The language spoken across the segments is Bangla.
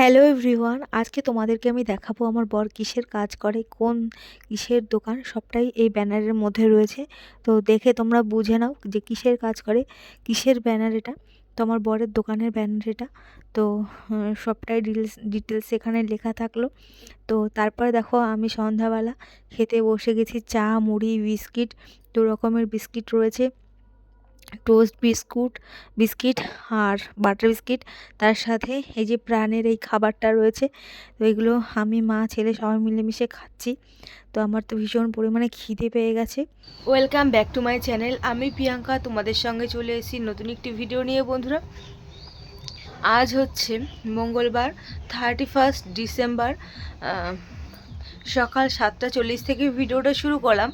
হ্যালো এভরিওয়ান আজকে তোমাদেরকে আমি দেখাবো আমার বর কিসের কাজ করে, কোন কিসের দোকান, সবটাই এই ব্যানারের মধ্যে রয়েছে। তো দেখে তোমরা বুঝে নাও যে কিসের কাজ করে, কিসের ব্যানার এটা। তো আমার বরের দোকানের ব্যানার এটা। তো সবটাই ডিটেলস ডিটেলস এখানে লেখা থাকল। তো তারপরে দেখো আমি সন্ধ্যাবেলা খেতে বসে গেছি চা, মুড়ি, বিস্কিট, দু রকমের বিস্কিট রয়েছে। টোস্ট বিস্কুট, বিস্কিট আর বাটার বিস্কিট। তার সাথে এই যে প্রাণের এই খাবারটা রয়েছে, তো এগুলো আমি, মা, ছেলে সবাই মিলেমিশে খাচ্ছি। তো আমার তো ভীষণ পরিমাণে খিদে পেয়ে গেছে। Welcome back to my channel আমি প্রিয়াঙ্কা, তোমাদের সঙ্গে চলে এসেছি নতুন একটি ভিডিও নিয়ে, বন্ধুরা। আজ হচ্ছে মঙ্গলবার থার্টি ফার্স্ট ডিসেম্বর সকাল সাতটা চল্লিশ থেকে ভিডিওটা শুরু করলাম।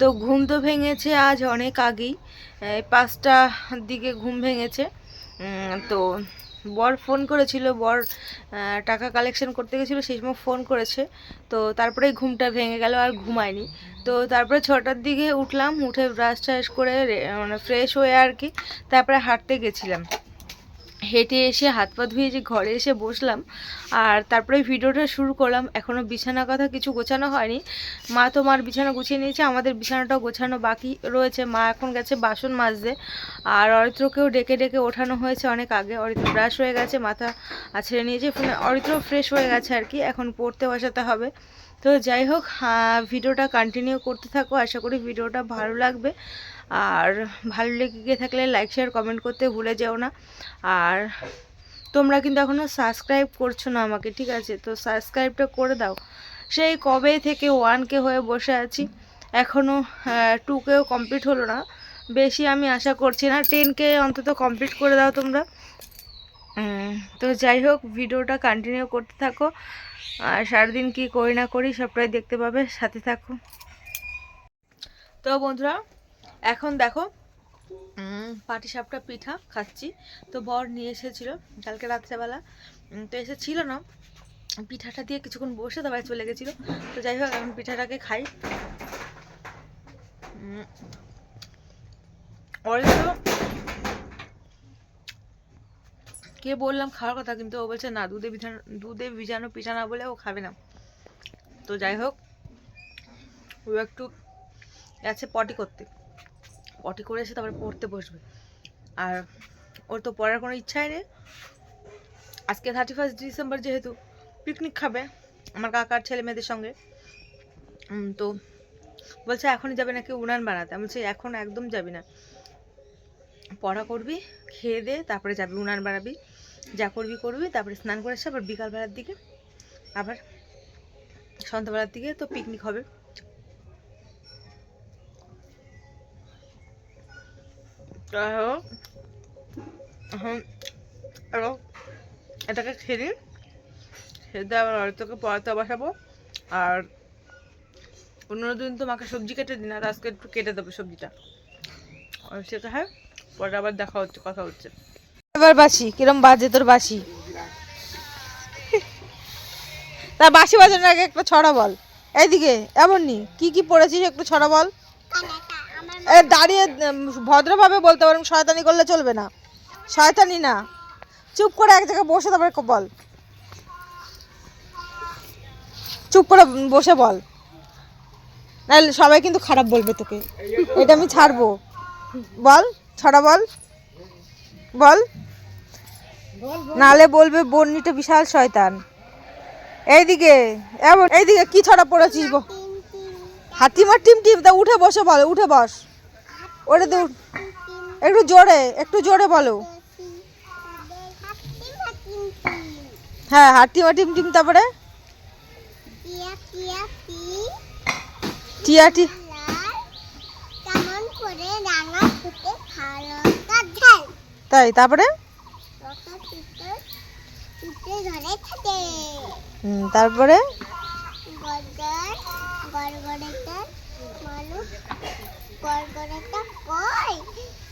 তো ঘুম তো ভেঙেছে আজ অনেক আগেই। পাঁচটা দিকে ঘুম ভেঙেছে। তো বর ফোন করেছিল, বর টাকা কালেকশন করতে গেছিল, সেই সময় ফোন করেছে। তো তারপরেই ঘুমটা ভেঙে গেল আর ঘুমায়নি। তো তারপরে ছটার দিকে উঠলাম, উঠে ব্রাশ ট্রাশ করে মানে ফ্রেশ হয়ে আর কি, তারপরে হাঁটতে গেছিলাম। হেঁটে এসে হাত পা ধুয়ে যে ঘরে এসে বসলাম, আর তারপরে ভিডিওটা শুরু করলাম এখনও বিছানা কথা কিছু গোছানো হয়নি। মা তো মার বিছানা গুছিয়ে নিয়েছে, আমাদের বিছানাটাও গোছানো বাকি রয়েছে। মা এখন গেছে বাসন মাজতে, আর অরিত্রকেও ডেকে ডেকে ওঠানো হয়েছে অনেক আগে। অরিত্র ব্রাশ হয়ে গেছে, মাথা ছেড়ে নিয়েছে অরিত্র ফ্রেশ হয়ে গেছে আর কি, এখন পড়তে বসাতে হবে। তো যাই হোক ভিডিওটা কন্টিনিউ করতে থাকো, আশা করি ভিডিওটা ভালো লাগবে। আর ভালো লেগে গিয়ে থাকলে লাইক শেয়ার কমেন্ট করতে ভুলে যেও না। আর তোমরা কিন্তু এখনও সাবস্ক্রাইব করছ না আমাকে, ঠিক আছে? তো সাবস্ক্রাইবটা করে দাও। সেই কবে থেকে ওয়ানকে হয়ে বসে আছি এখনও টুকেও কমপ্লিট হলো না। বেশি আমি আশা করছি না টেনকে অন্তত কমপ্লিট করে দাও তোমরা। তো যাই হোক, ভিডিওটা কন্টিনিউ করতে থাকো। আর সারাদিন কি করি না করি সবটাই দেখতে পাবে, সাথে থাকো। তো বন্ধুরা এখন দেখো পাটি সাপটা পিঠা খাচ্ছি। তো বর নিয়ে এসেছিল কালকে রাত্রেবেলা। তো এসেছিল না, পিঠাটা দিয়ে কিছুক্ষণ বসে তারপরে চলে গেছিল। তো যাই হোক, এখন পিঠাটাকে খাই। কে বললাম খাওয়ার কথা, কিন্তু ও বলছে না, দুধে ভিজানো দুধে ভিজানো পিঠা না বলে ও খাবে না। তো যাই হোক, ও একটু গেছে পটি করতে। পটি করে এসে তারপরে পড়তে বসবে। আর ওর তো পড়ার কোনো ইচ্ছাই নেই। আজকে থার্টি ফার্স্ট ডিসেম্বর যেহেতু পিকনিক খাবে আমার কাকার ছেলে মেয়েদের সঙ্গে। তো বলছে এখনই যাবে নাকি উনান বানাতে? আমি বলছি, এখন একদম যাবি না। পড়া করবি, খেয়ে দে, তারপরে যাবি, উনান বানাবি। যা করবি করবি, তারপরে স্নান করে এসে আবার বিকালবেলার দিকে আবার সন্ধ্যাবেলার দিকে তো পিকনিক হবে। যাই হোক, এখন এবার এটাকে খেয়ে নিই দিয়ে আবার হয়তোকে পড়াতে বসাবো। আর অন্য দিন তো মাকে সবজি কেটে দিন আর আজকে একটু কেটে দেবো সবজিটা। সেটা হয় পরে আবার দেখা হচ্ছে কথা হচ্ছে। এবার বাসি কিরম বাজে তোর বাসি? তা বাসি বাজানোর আগে একটা ছড়া বল। এইদিকে এমনই কি কি পড়েছিস একটু ছড়া বল? দাঁড়িয়ে ভদ্রভাবে বলতে পারুন, শয়তানি করলে চলবে না। শয়তানি না। চুপ করে এক জায়গায় বসে তারপরে বল। চুপ করে বসে বল। নাহলে সবাই কিন্তু খারাপ বলবে তোকে। এটা আমি ছাড়বো। বল, ছড়া বল। বল। নালে বলবে, বন্নিটা বিশাল শয়তান। এইদিকে এইদিকে কি ছড়া পড়েছিস হাতিমার টিম টিম, তা উঠে বসে বল, উঠে বস। ওটা তো একটু জোরে একটু জোরে বলো। হ্যাঁ হাতিমা টিম টিম তারপরে? টিয়া টি কেমন করে রাঙা ফুটে ভালো কাঁঠাল তাই, তারপরে? তারপরে? গড়গড় গড়গড়েটা মানুষ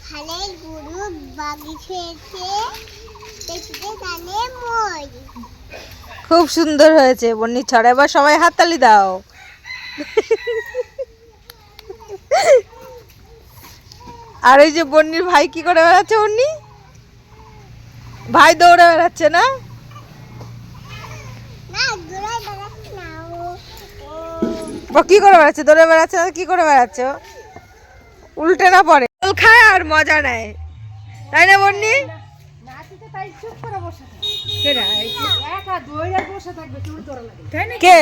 খালে গরু বাগি খেয়েছে দেখতে মই। খুব সুন্দর হয়েছে বন্নি ছড়া এবার সবাই হাততালি দাও। আর এই যে বন্নির ভাই কি করে বেড়াচ্ছে বন্নি? ভাই দৌড়ে বেড়াচ্ছে না? কি করে বেড়াচ্ছে? দৌড়ে বেড়াচ্ছে কি করে বেড়াচ্ছে উল্টে না পড়ে। দোল খায় আর মজা নেয়। তাই না বন্নি? কে?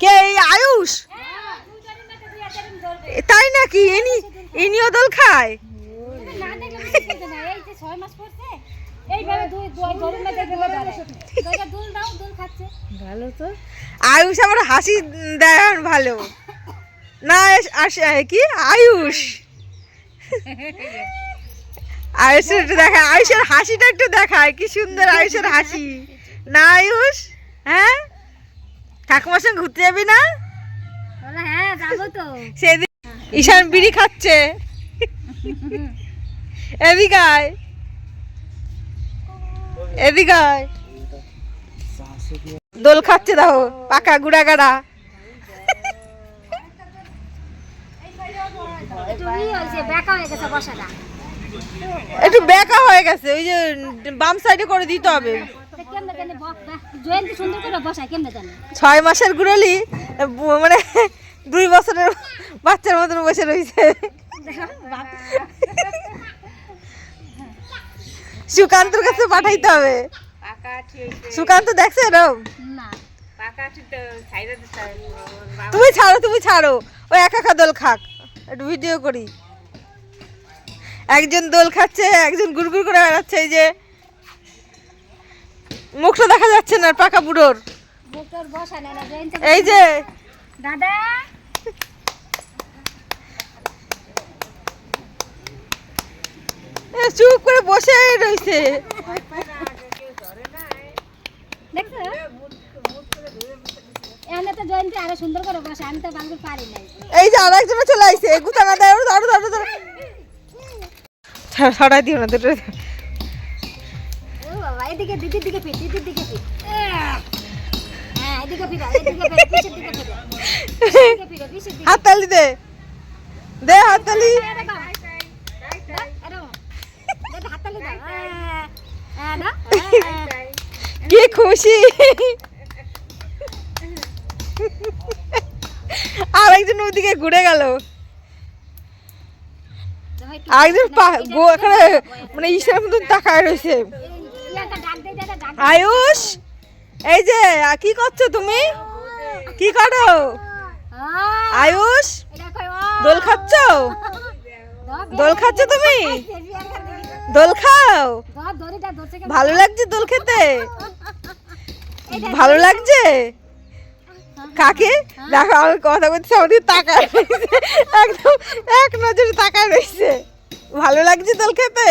কে এই আয়ুষ? তাই নাকি? ইনি ইনিও দোল খায়? আয়ুষ আমার হাসি দেয় ভালো। না আস- কি? আয়ুষ। আয়ুষের একটু দেখায় আয়ুষের হাসিটা একটু দেখায় কি সুন্দর আয়ুষের হাসি। না আয়ুষ? হ্যাঁ? ঠাকুমার সঙ্গে ঘুরতে যাবি না? হ্যাঁ সেদিন ঈশান বিড়ি খাচ্ছে। এদিকে আয়। এদিকে আয়। দোল খাচ্ছে দেখো পাকা গুড়া গাড়া একটু বেকা হয়ে গেছে বসাটা। একটু বেকা হয়ে গেছে ওই যে বাম সাইডে করে দিতে হবে। তা কেমনে জানি জয়ন্তী সুন্দর করে বসায় কেমনে জানি? ছয় মাসের গুড়লি মানে দুই বছরের বাচ্চার মতন বসে রয়েছে সুকান্তর কাছে পাঠাইতে হবে। সুকান্ত দেখছে এরম তুমি ছাড়ো তুমি ছাড়ো। ওই একা একা দোল খাক। একটু ভিডিও করি। একজন দোল খাচ্ছে একজন গুড়গুড় করে বেড়াচ্ছে এই যে মুখটা দেখা যাচ্ছে না পাকা বুড়োর। এই যে দাদা। চুপ করে বসে রয়েছে দেখছ? আরও সুন্দর করে বসে আমি তো বাংলা পারি নাই। এই যে আর একজনে চলে ধরো ধরো ধরো ছড়াই দিও না দুটো ও বাবা এদিকে দিদির দিকে ফিট দিদির দিকে ফিট হ্যাঁ এদিকে ফিরো এদিকে ফিরো পিছের দিকে হাততালি দে দে দেখো। দাও, এরকম। দাদা, হাততালি দাও। হ্যাঁ, হ্যাঁ, দাও। হ্যাঁ। কি খুশি আর একজন ওদিকে ঘুরে গেল আরেকজন এখানে মানে ঈশ্বর মতন তাকায় রয়েছে। আয়ুষ, এই যে কি করছ তুমি কি করো আয়ুষ। দোল খাচ্ছ দোল খাচ্ছ তুমি। দোল খাও? ভালো লাগছে দোল খেতে ভালো লাগছে কাকে? দেখো আমি কথা বলছি আমাদের তাকায় একদম এক নজরে তাকায় রয়েছে। ভালো লাগছে দোল খেতে?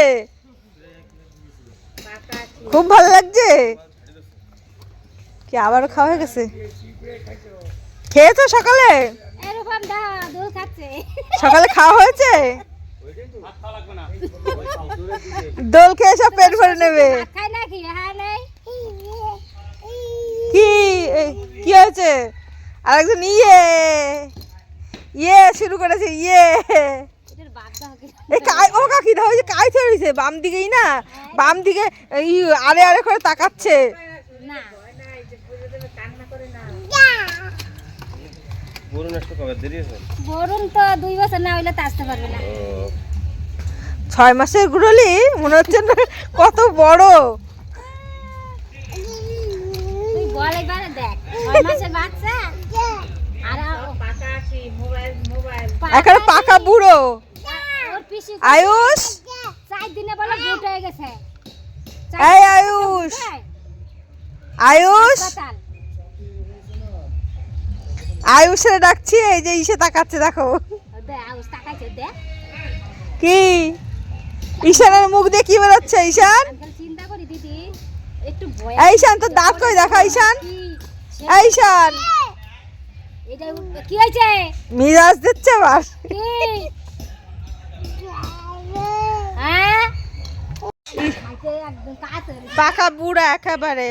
খুব ভালো লাগছে? কি আবারও খাওয়া হয়ে গেছে? খেয়েছো সকালে। সকালে খাওয়া হয়েছে? দোল খেয়ে সব পেট ভরে নেবে? কি? কি হয়েছে? আরেকজন ইয়ে! ইয়ে শুরু করেছে ইয়ে! ও কাকি ওই যে কাই রয়েছে বাম দিকেই না? বাম দিকে ই আরে আরে করে তাকাচ্ছে। ছয় মাসের গুড়লি মনে হচ্ছে না কত বড়। তুই বল একবার দেখ। এখানে পাকা বুড়ো। আয়ুষ? চার দিনে বলে বুট হয়ে গেছে। চার এই আয়ুষ। আয়ুষ? আয়ুষের ডাকছি এই যে ইসে তাকাচ্ছে দেখো। ও দে, আউস তাকাইছে, দে। কি? ঈশানের মুখ দিয়ে কি বেরোচ্ছে ঈশান? আজকাল চিন্তা করি দিদি। একটু ভয় এই ঈশান তোর দাঁত কই? দেখা ঈশান। এই কি হয়েছে? মিরাজ দিচ্ছে আবার হ্যাঁ? পাকা বুড়া একেবারে।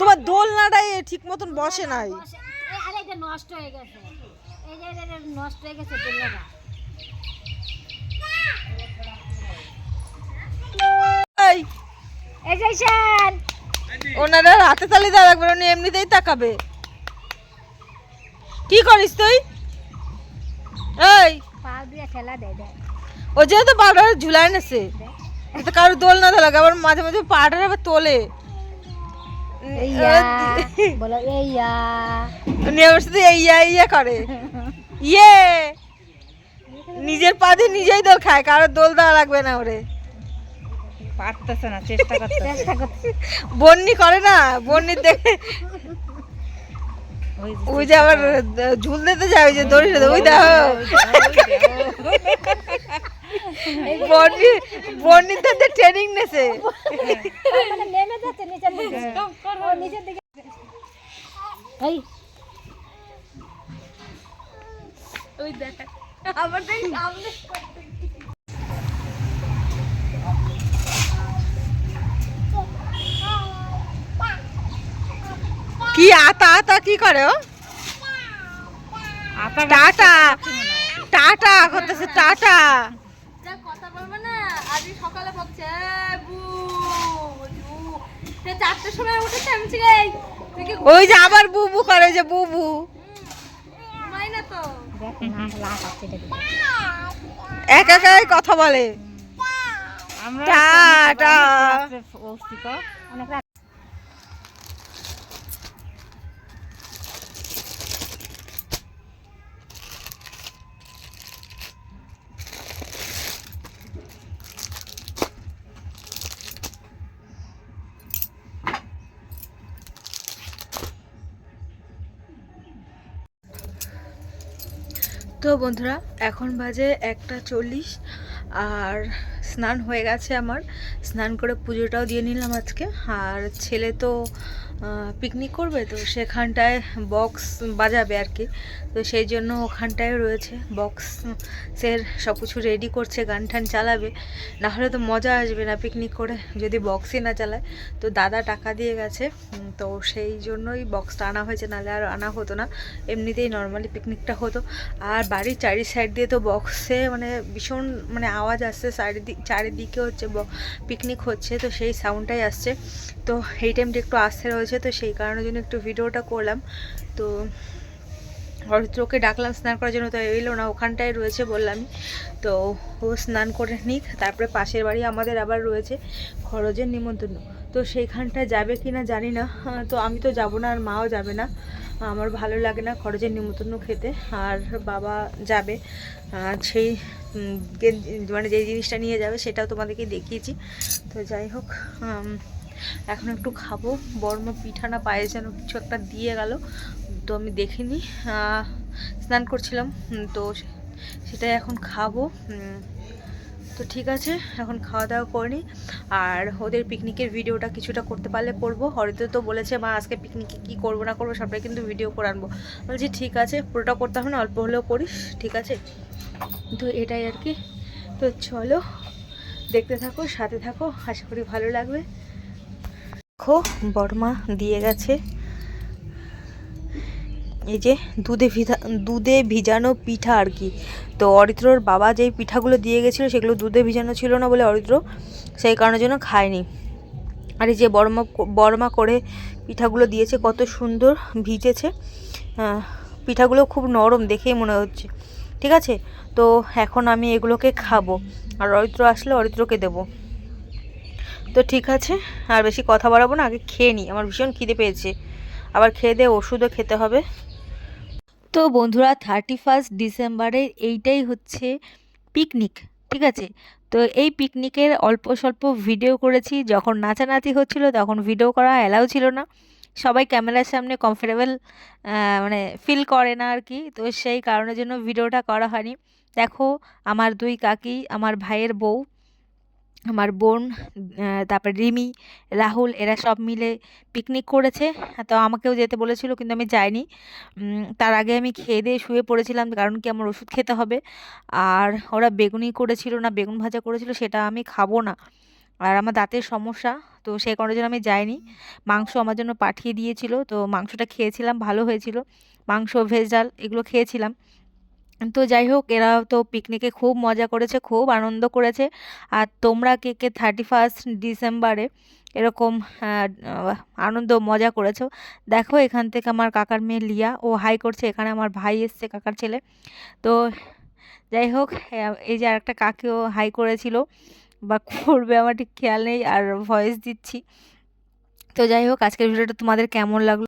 তোমার দোলনাটাই ঠিক মতন বসে নাই। নষ্ট হয়ে গেছে। এই যে নষ্ট হয়ে গেছে দোলনাটা। এই। যে ওনারা হাতে তালি দেওয়া লাগবে উনি এমনিতেই তাকাবে। কি করিস তুই? এই! পা দিয়ে ঠেলা দেয় দেয় ও যেহেতু পাউডার ঝুলায় নেছে তো কারও দোল না তোলা আবার মাঝে মাঝে পাউডার আবার তোলে। আমার সাথে ইয়া ইয়া করে। ইয়ে! নিজের পা দিয়ে নিজেই দোল খায় কারও দোল দেওয়া লাগবে না ওরে। পারতেছে না চেষ্টা করতে চেষ্টা করতে বন্নি করে না বন্নি দেখে ওই যে আবার ঝুল দিতে যায় ওই যে দড়ি ওই দেখো বন্নি বন্নিতে ট্রেনিং নেছে নেমে যাচ্ছে নিচের দিকে নিচের দিকে এই কি আতা আতা কি করে ও টাটা টাটা করতেছে টাটা কথা বলবে না সকালে সময় উঠেছে আমি ওই যে আবার বুবু করে যে বুবু। একা একাই কথা বলে আমরা টাটা বন্ধুরা এখন বাজে একটা চল্লিশ আর স্নান হয়ে গেছে আমার। স্নান করে পুজোটাও দিয়ে নিলাম আজকে। আর ছেলে তো পিকনিক করবে, তো সেখানটায় বক্স বাজাবে আর কি। তো সেই জন্য ওখানটায় রয়েছে। বক্স সের সব কিছু রেডি করছে, গান টান চালাবে। নাহলে তো মজা আসবে না পিকনিক করে, যদি বক্সই না চালায়। তো দাদা টাকা দিয়ে গেছে তো সেই জন্যই বক্সটা আনা হয়েছে, নাহলে আর আনা হতো না। এমনিতেই নর্মালি পিকনিকটা হতো। আর বাড়ির চারি সাইড দিয়ে তো বক্সে মানে ভীষণ মানে আওয়াজ আসছে, চারিদিক চারিদিকে হচ্ছে পিকনিক হচ্ছে, তো সেই সাউন্ডটাই আসছে। তো এই টাইমটা একটু আসতে রয়েছে, তো সেই কারণের জন্য একটু ভিডিওটা করলাম। তো অরিত্রকে ডাকলাম স্নান করার জন্য, তো এলো না, ওখানটায় রয়েছে বললামই। তো ও স্নান করে নিক, তারপরে পাশের বাড়ি আমাদের আবার রয়েছে, খরচের নিমন্ত্রণ। তো সেইখানটায় যাবে কি না জানি না, তো আমি তো যাব না আর মাও যাবে না। আমার ভালো লাগে না খরচের নিমন্ত্রণ খেতে, আর বাবা যাবে সেই মানে যে জিনিসটা নিয়ে যাবে সেটাও তোমাদেরকে দেখিয়েছি। তো যাই হোক এখন একটু খাব। বর্মা পিঠা না পায়ে যেন কিছু একটা দিয়ে গেল, তো আমি দেখিনি স্নান করছিলাম তো সেটাই এখন খাব তো ঠিক আছে, এখন খাওয়া দাওয়া করে আর ওদের পিকনিকের ভিডিওটা কিছুটা করতে পারলে করব। হরিতে তো বলেছে, মা, আজকে পিকনিকে কী করব, না করব, সবটাই কিন্তু ভিডিও করে আনব। বলছি, ঠিক আছে, পুরোটা করতে হবে, না অল্প হলেও করিস, ঠিক আছে? তো এটাই আর কি। তো চলো, দেখতে থাকো, সাথে থাকো, আশা করি ভালো লাগবে। দেখো বর্মা দিয়ে গেছে। এই যে দুধে ভিজা দুধে ভিজানো পিঠা আর কি। তো অরিত্রর বাবা যেই পিঠাগুলো দিয়ে গেছিল, সেগুলো দুধে ভিজানো ছিল না বলে অরিত্র সেই কারণের জন্য খায়নি। আর এই যে বর্মা বর্মা করে পিঠাগুলো দিয়েছে, কত সুন্দর ভিজেছে। পিঠাগুলো খুব নরম দেখেই মনে হচ্ছে। ঠিক আছে? তো এখন আমি এগুলোকে খাব। আর অরিত্র আসলে অরিত্রকে দেবো। তো ঠিক আছে, আর বেশি কথা বাড়াবো না, আগে খেয়ে নিই আমার ভীষণ খিদে পেয়েছে। আবার খেয়ে দিয়ে ওষুধও খেতে হবে। তো বন্ধুরা থার্টি ফার্স্ট ডিসেম্বরের এইটাই হচ্ছে পিকনিক ঠিক আছে? তো এই পিকনিকের অল্প স্বল্প ভিডিও করেছি। যখন নাচানাচি হচ্ছিল তখন ভিডিও করা অ্যালাউ ছিল না। সবাই ক্যামেরার সামনে কমফোর্টেবল মানে ফিল করে না আর কি। তো সেই কারণের জন্য ভিডিওটা করা হয়নি। দেখো, আমার দুই কাকি, আমার ভাইয়ের বউ আমার বোন তারপর রিমি, রাহুল, এরা সব মিলে পিকনিক করেছে। তো আমাকেও যেতে বলেছিল, কিন্তু আমি যাইনি। তার আগে আমি খেয়ে দিয়ে শুয়ে পড়েছিলাম, কারণ কি আমার ওষুধ খেতে হবে। আর ওরা বেগুনি করেছিল না, বেগুন ভাজা করেছিল, সেটা আমি খাব না। আর আমার দাঁতের সমস্যা, তো সেই কারণের জন্য আমি যাইনি। মাংস আমার জন্য পাঠিয়ে দিয়েছিল, তো মাংসটা খেয়েছিলাম, ভালো হয়েছিল। মাংস, ভেজ, ডাল, এগুলো খেয়েছিলাম। তো যাই হোক, এরা তো পিকনিকে খুব মজা করেছে, খুব আনন্দ করেছে। আর তোমরা কে কে থার্টি ফার্স্ট ডিসেম্বরে এরকম আনন্দ, মজা করেছ, দেখো এখান থেকে আমার কাকার মেয়ে লিয়া, ও হাই করছে, এখানে আমার ভাই এসছে কাকার ছেলে। তো যাই হোক এই যে আরেকটা কাকেও হাই করেছিল, বা করবে আমার ঠিক খেয়াল নেই, আর ভয়েস দিচ্ছি। তো যাই হোক, আজকের ভিডিওটা তোমাদের কেমন লাগল?